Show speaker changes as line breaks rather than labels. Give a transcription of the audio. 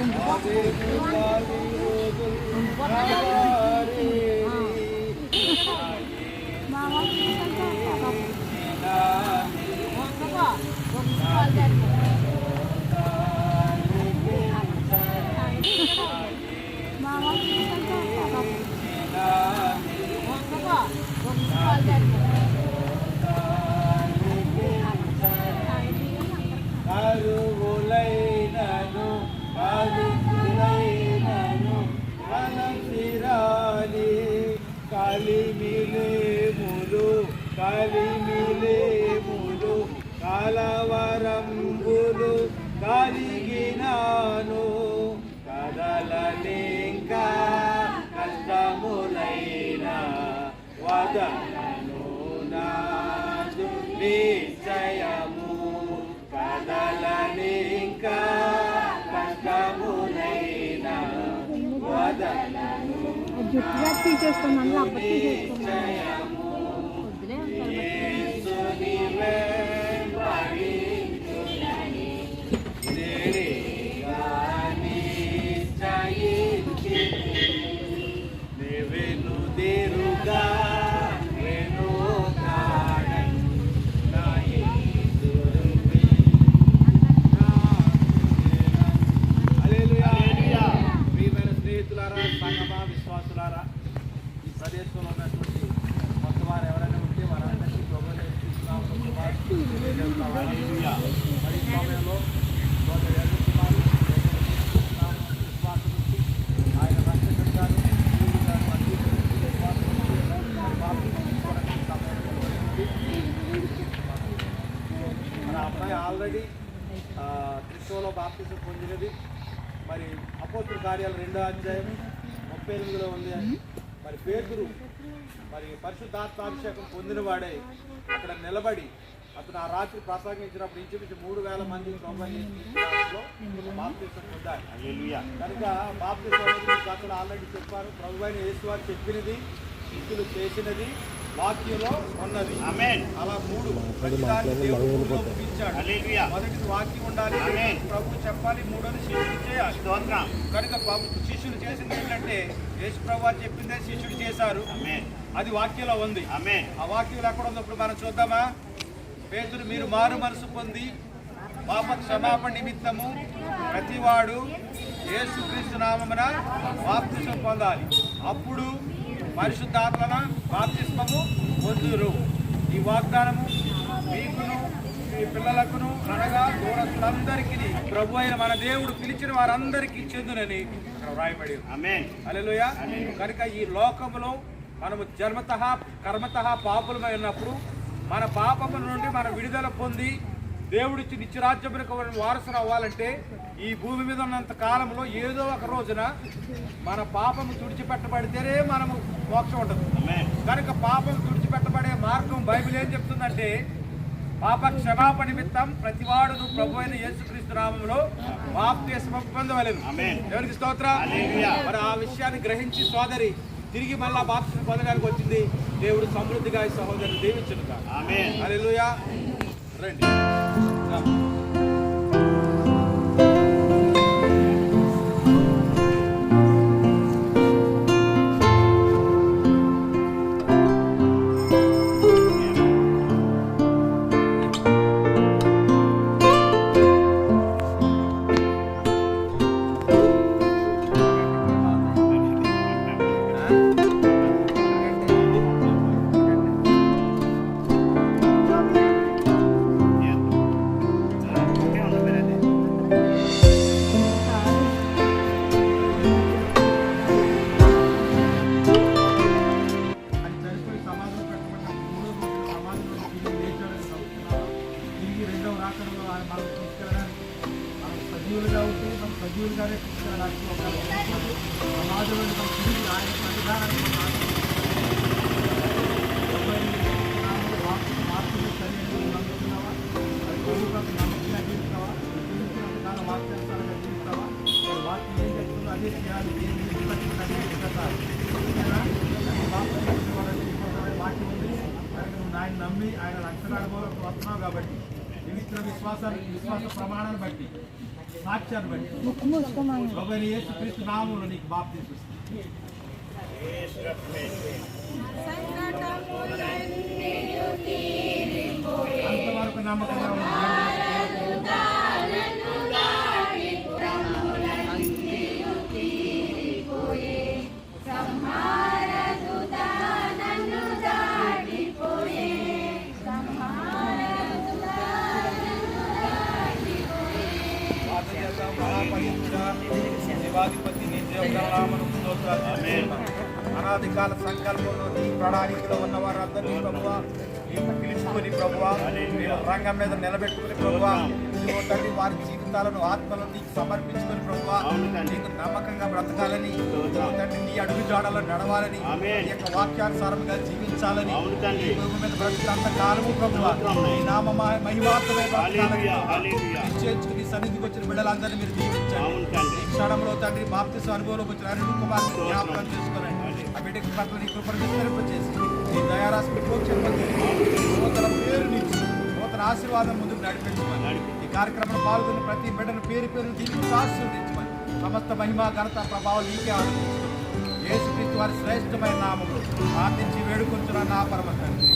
అదే గాలి కలిమిలేములు కలవరంబులు కలిగినాను. కదలలేంకా కష్టములైన వదలను నాదు నిశ్చయము కదలనింకా కష్టములైన వదలను
జుట్టుగా తీసేసుకున్నాను అప్పుడు తీసేసుకున్నాను
నిశ్చయము బాప్తిసం పొందినది. మరి అపోతుల కార్యాలు రెండో అధ్యాయం ముప్పై ఎనిమిదిలో ఉంది. మరి పేతురు మరి పరిశుద్ధాత్మాభిషేకం పొందినవాడే అక్కడ నిలబడి అతను ఆ రాత్రి ప్రసంగించినప్పుడు ఇంచుమించు మూడు వేల మంది బాప్తిసం పొందారు. కనుక బాప్తిసం మీకు అక్కడ ఆల్రెడీ చెప్పారు. ప్రభు అయిన యేసు వారు చెప్పినది శిష్యులు చేసినది వాక్యంలో ఉన్నది. అలా మూడు. మొదటిది వాక్యం ఉండాలి. ప్రభు చెప్పాలి మూడోది శిష్యుడు చేయాలి. కనుక శిష్యుడు చేసింది ఏంటంటే యేసు ప్రభు చెప్పిందే శిష్యుడు చేశారు. అది వాక్యంలో ఉంది. ఆ వాక్యం ఎక్కడ ఉందో? ఇప్పుడు మనం చూద్దామా? పేతురు మీరు మారు మనసు పొంది పాప క్షమాపణ నిమిత్తము ప్రతివాడు యేసుక్రీస్తు నామమున బాప్తిసం పొందాలి. అప్పుడు పరిశుద్ధాత్మన బాప్తిస్మము పొందురు ఈ వాగ్దానము మీకును మీ పిల్లలకును అనగా దూరస్తులందరికీ ప్రభు అయిన మన దేవుడు పిలిచిన వారందరికీ చెందునని ఇక్కడ వ్రాయబడి ఉంది. హల్లెలూయా. కనుక ఈ లోకములో మనము జన్మత కర్మత పాపులమై ఉన్నప్పుడు మన పాపముల నుండి మనం విడుదల పొంది దేవుడిచ్చి నిత్యరాజ్యములకు వారసులు అవ్వాలంటే ఈ భూమి మీద ఉన్నంత కాలంలో ఏదో ఒక రోజున మన పాపము తుడిచిపెట్టబడితేనే మనము మోక్షం ఉండదు కనుక పాపం తుడిచిపెట్టబడే మార్గం బైబిల్ ఏం చెప్తుందంటే పాప క్షమాపణ నిమిత్తం ప్రతివాడును ప్రభు అయిన యేసుక్రీస్తు నామంలో బాప్తిస్మం పొందవలెను. ఎవరికి స్తోత్ర. మరి ఆ విషయాన్ని గ్రహించి సోదరి తిరిగి మళ్ళా బాప్తిస్మం పొందడానికి వచ్చింది. దేవుడు సమృద్ధిగా ఈ సహోదరుని హల్లెలూయా రండి మనం సజీవులుగానే తీసుకెళ్ళడానికి ఒక సమాధిలో మనం తిరిగి ఆయన సన్నిధానానికి మనం మార్పులు సరైనవి నమ్ముతున్నావా అది ప్రభుత్వం నమ్మకంగా జీవిస్తావా జీవించినంత వాక్యానుసారంగా జీవిస్తావా వాక్యం ఏం చెప్తుందో అదే చేయాలి ఏం వాక్యం ఉంది ఆయన నమ్మి ఆయన రక్షణ అనుభవం వస్తున్నావు కాబట్టి ఇవి విశ్వాస విశ్వాస ప్రమాణాన్ని బట్టి సాక్ష్యాన్ని బట్టి
ముక్కు మూసుకోమని
ప్రభు అయిన నీకు బాప్తి చూస్తుంది అంతవరకు నమ్మకంగా అనాది కాల సంకల్పంలో నీ ప్రణాళికలో ఉన్న వారందరినీ ప్రభువా నీకు పిలుచుకొని ప్రభువా నీవు రంగం మీద నిలబెట్టుకుని తండ్రి వారి జీవితాలను ఆత్మలను నీకు సమర్పించుకొని ప్రభువా నీకు నమ్మకంగా బ్రతకాలని తండ్రి నీ అడుగు జాడలో నడవాలని నీ యొక్క వాక్యానుసారంగా జీవించాలని ఈ భూమి మీద బ్రతికినంత కాలము ప్రభువా నీ నామ మహి- మహిమార్థమే బ్రతకాలని ప్రభువా. నిశ్చయించుకుని సన్నిధికి వచ్చిన బిడ్డలందరినీ మీరు క్షణంలో తండ్రి బాప్తిస అనుభవంలోకి వచ్చిన అరుణ్ కుమార్ జ్ఞాపకం చేసుకోనండి. ఆ బిడ్డకి పట్ల నీ కృపను విస్తరింపచేసి నీ దయారాశి నూతన ఆశీర్వాదం ముందుకు నడిపించమని ఈ కార్యక్రమంలో పాల్గొన్న ప్రతి బిడ్డను పేరు పేరు దీనికి ఆశీర్వదించమని సమస్త మహిమ ఘనత ప్రభావం నీకే ఆనందించుకోండి యేసుక్రీస్తు వారి శ్రేష్టమైన నామములు ప్రార్థించి వేడుకొంచున్న నా పరమ తండ్రి.